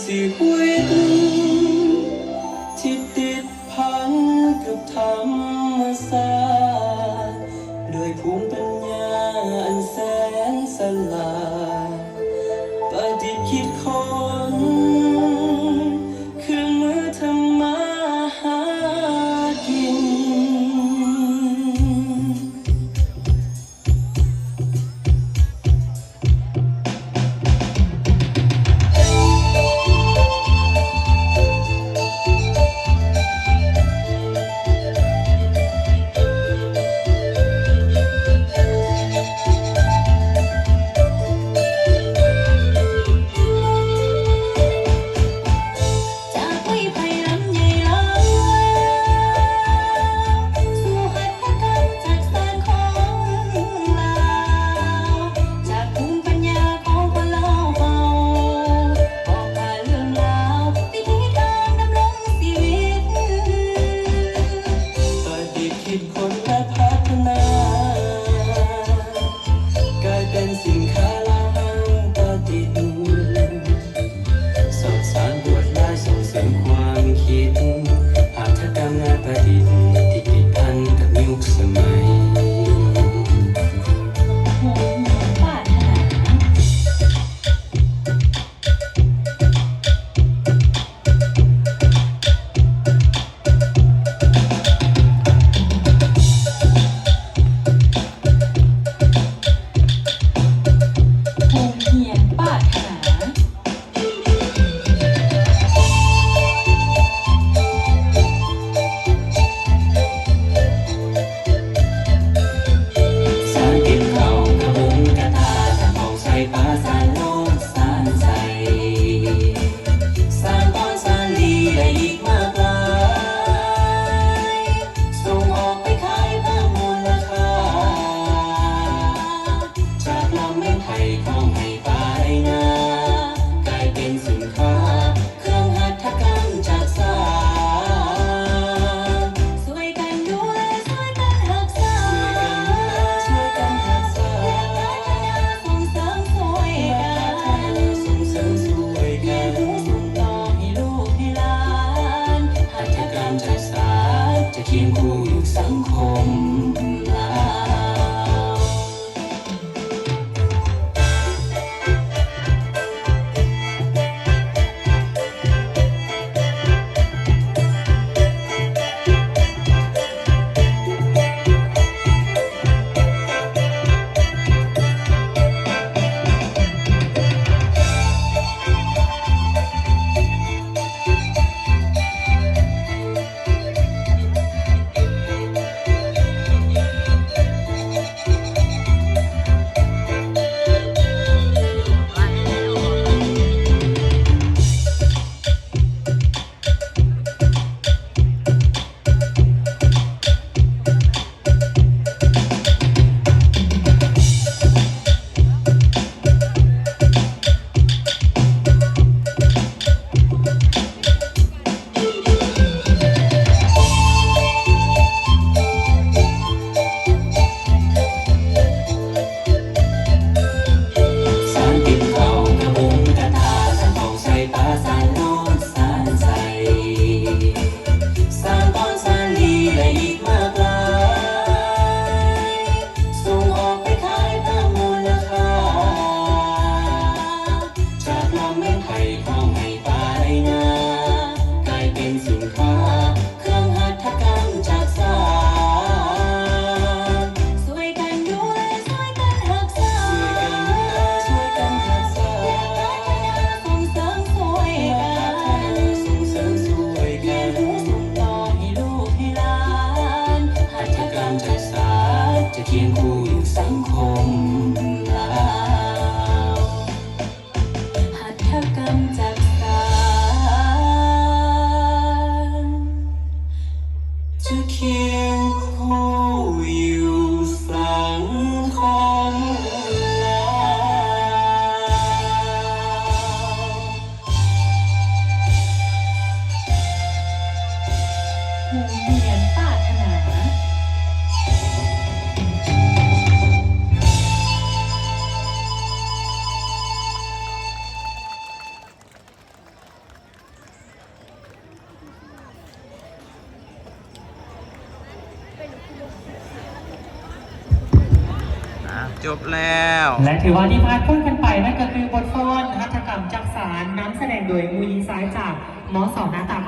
สิหุยตึงที่ติดพังกับธรรมศาสตร์โดยภูมิปัญญาอันแสนสลาด podcast. Santos. I love. ภูเวียนป้าธนาจบแล้ว และถือว่าที่พาพูดกันไปนั่นก็คือบทฟ้อนหัตกรรมจักสารน้ำแสดงโดยมูยีซ้ายจากมอสองนาตา